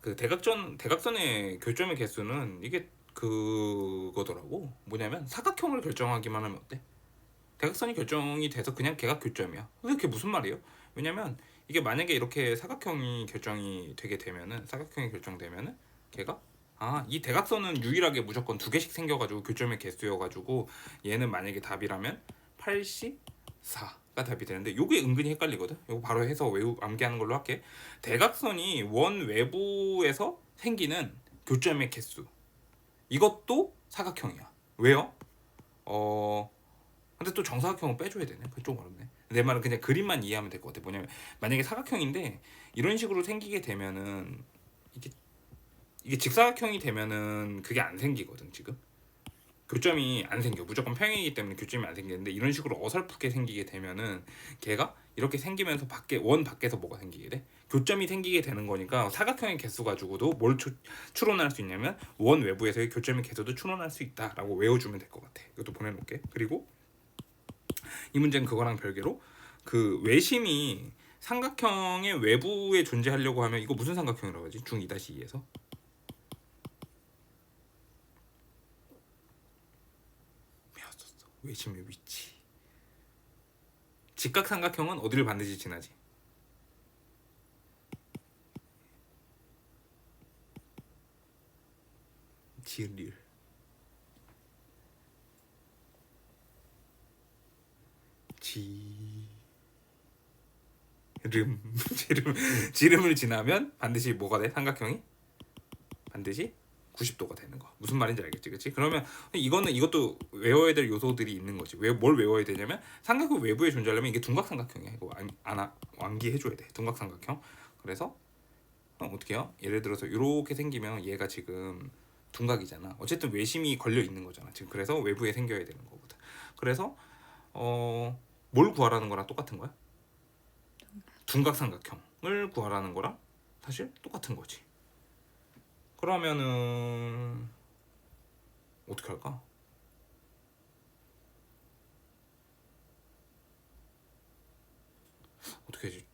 그 대각전 대각선의 교점의 개수는 이게 그거더라고. 뭐냐면 사각형을 결정하기만 하면 어때? 대각선이 결정이 돼서 그냥 걔가 교점이야. 그게 무슨 말이에요? 왜냐면 이게 만약에 이렇게 사각형이 결정이 되게 되면은 사각형이 결정되면은 걔가 아 이 대각선은 유일하게 무조건 두 개씩 생겨가지고 교점의 개수여가지고 얘는 만약에 답이라면 84가 답이 되는데 요게 은근히 헷갈리거든. 요거 바로 해서 외우 암기하는 걸로 할게. 대각선이 원 외부에서 생기는 교점의 개수 이것도 사각형이야. 왜요? 어 근데 또 정사각형은 빼줘야 되네. 그게 좀 어렵네. 내 말은 그냥 그림만 이해하면 될 것 같아. 뭐냐면 만약에 사각형인데 이런 식으로 생기게 되면은 이게 이게 직사각형이 되면은 그게 안 생기거든 지금. 교점이 안 생겨. 무조건 평행이기 때문에 교점이 안 생기는데 이런 식으로 어설프게 생기게 되면은 걔가 이렇게 생기면서 밖에 원 밖에서 뭐가 생기게 돼? 교점이 생기게 되는 거니까 사각형의 개수 가지고도 뭘 추, 추론할 수 있냐면 원 외부에서의 교점의 개수도 추론할 수 있다라고 외워주면 될 것 같아. 이것도 보내놓을게. 그리고 이 문제는 그거랑 별개로 그 외심이 삼각형의 외부에 존재하려고 하면 이거 무슨 삼각형이라고 하지? 중 2-2에서 외심의 위치. 직각삼각형은 어디를 반드시 지나지? 지을 지 름 지름 지름을 지나면 반드시 뭐가 돼? 삼각형이 반드시 90도가 되는 거. 무슨 말인지 알겠지 그치? 그러면 이거는 이것도 외워야 될 요소들이 있는 거지. 왜 뭘 외워야 되냐면 삼각형 외부에 존재하려면 이게 둔각삼각형이야. 이거 안, 안 암기해줘야 돼. 둔각삼각형. 그래서 어, 어떻게 해요? 예를 들어서 이렇게 생기면 얘가 지금 둔각이잖아. 어쨌든 외심이 걸려 있는 거잖아. 지금 그래서 외부에 생겨야 되는 거거든. 그래서 어 뭘 구하라는 거랑 똑같은 거야? 둔각삼각형을 구하라는 거랑 사실 똑같은 거지. 그러면은 어떻게 할까? 어떻게 해지?